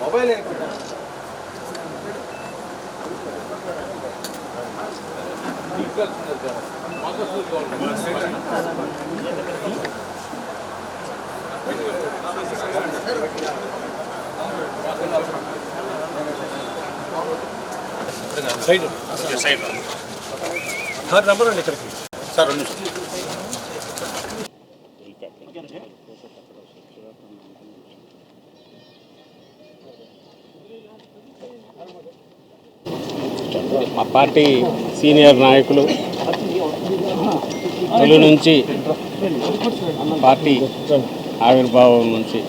Mobile Thank you. Side. Side sir రమ్మనండి ఇక్కడికి. Sir రెండు. మా పార్టీ సీనియర్ నాయకులు తొలి నుంచి పార్టీ ఆవిర్భావం నుంచి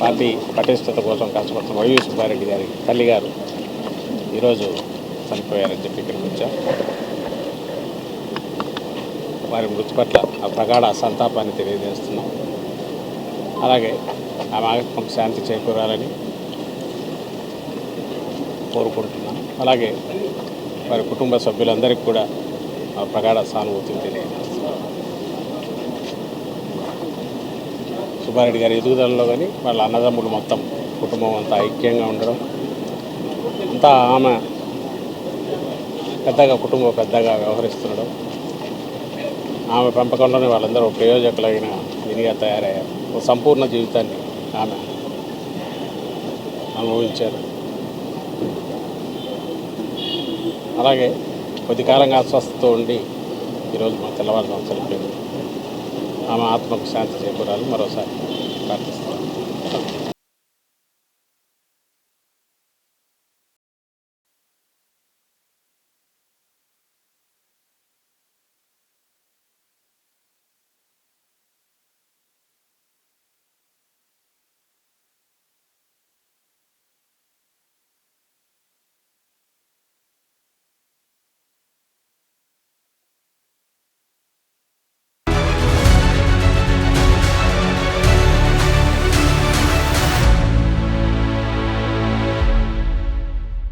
పార్టీ పటిష్టత కోసం కష్టపడుతున్న వైవి సుబ్బారెడ్డి గారి తల్లి గారు ఈరోజు చనిపోయారని చెప్పి ఇక్కడికి వచ్చాం. వారి మృతి పట్ల ఆ ప్రగాఢ సంతాపాన్ని తెలియజేస్తున్నాం. అలాగే ఆమె ఆత్మకు శాంతి చేకూరాలని కోరుకుంటున్నాను. అలాగే వారి కుటుంబ సభ్యులందరికీ కూడా ఆ ప్రగాఢ సానుభూతిని తెలియజేస్తున్నాను. సుబ్బారెడ్డి గారి ఎదుగుదలలో కానీ వాళ్ళ అన్నదమ్ములు మొత్తం కుటుంబం అంతా ఐక్యంగా ఉండడం అంతా ఆమె పెద్దగా కుటుంబం పెద్దగా వ్యవహరిస్తున్నాడు. ఆమె పెంపకంలోనే వాళ్ళందరూ ప్రయోజకులైన దీనిగా తయారయ్యారు. ఒక సంపూర్ణ జీవితాన్ని ఆమె అనుభవించారు. అలాగే కొద్ది కాలంగా అస్వస్థతో ఉండి ఈరోజు మా తెల్లవారు సంవత్సరం ఆమె ఆత్మకు శాంతి చేకూరాలి మరోసారి.